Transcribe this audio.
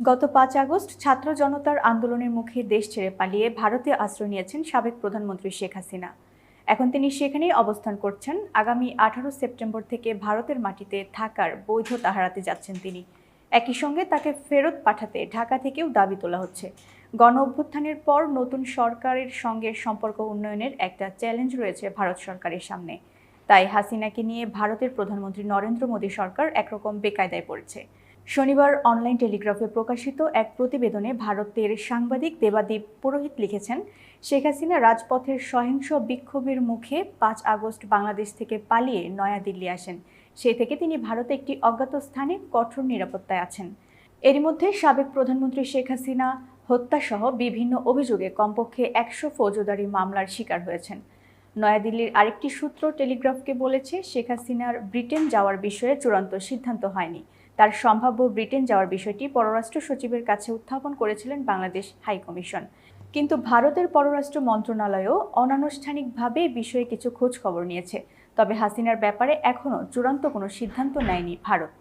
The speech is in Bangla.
গত পাঁচ আগস্ট ছাত্র জনতার আন্দোলনের মুখে দেশ ছেড়ে পালিয়ে ভারতে আশ্রয় নিয়েছেন সাবেক প্রধানমন্ত্রী শেখ হাসিনা। এখন তিনি সেখানেই অবস্থান করছেন। আগামী আঠারো সেপ্টেম্বর থেকে ভারতের মাটিতে থাকার বৈধতা হারাতে যাচ্ছেন তিনি। একই সঙ্গে তাকে ফেরত পাঠাতে ঢাকা থেকেও দাবি তোলা হচ্ছে। গণ অভ্যুত্থানের পর নতুন সরকারের সঙ্গে সম্পর্ক উন্নয়নের একটা চ্যালেঞ্জ রয়েছে ভারত সরকারের সামনে। তাই হাসিনাকে নিয়ে ভারতের প্রধানমন্ত্রী নরেন্দ্র মোদী সরকার একরকম বেকায়দায় পড়েছে। শনিবার অনলাইন টেলিগ্রাফে প্রকাশিত এক প্রতিবেদনে ভারতের সাংবাদিক দেবাদীপ পুরোহিত লিখেছেন, শেখ হাসিনা রাজপথের সহিংস বিক্ষোভের মুখে পাঁচ আগস্ট বাংলাদেশ থেকে পালিয়ে নয়াদিল্লি আসেন। সেই থেকে তিনি ভারতে একটি অজ্ঞাত স্থানে কঠোর নিরাপত্তায় আছেন। এরই মধ্যে সাবেক প্রধানমন্ত্রী শেখ হাসিনা হত্যাসহ বিভিন্ন অভিযোগে কমপক্ষে একশো ফৌজদারি মামলার শিকার হয়েছেন। নয়াদিল্লির আরেকটি সূত্র টেলিগ্রাফকে বলেছে, শেখ হাসিনার ব্রিটেন যাওয়ার বিষয়ে চূড়ান্ত সিদ্ধান্ত হয়নি। তার সম্ভাব্য ব্রিটেন যাওয়ার বিষয়টি পররাষ্ট্র সচিবের কাছে উত্থাপন করেছিলেন বাংলাদেশ হাইকমিশন কিন্তু ভারতের পররাষ্ট্র মন্ত্রণালয়ও অনানুষ্ঠানিকভাবে বিষয়ে কিছু খোঁজ খবর নিয়েছে। তবে হাসিনার ব্যাপারে এখনও চূড়ান্ত কোনো সিদ্ধান্ত নেয়নি ভারত।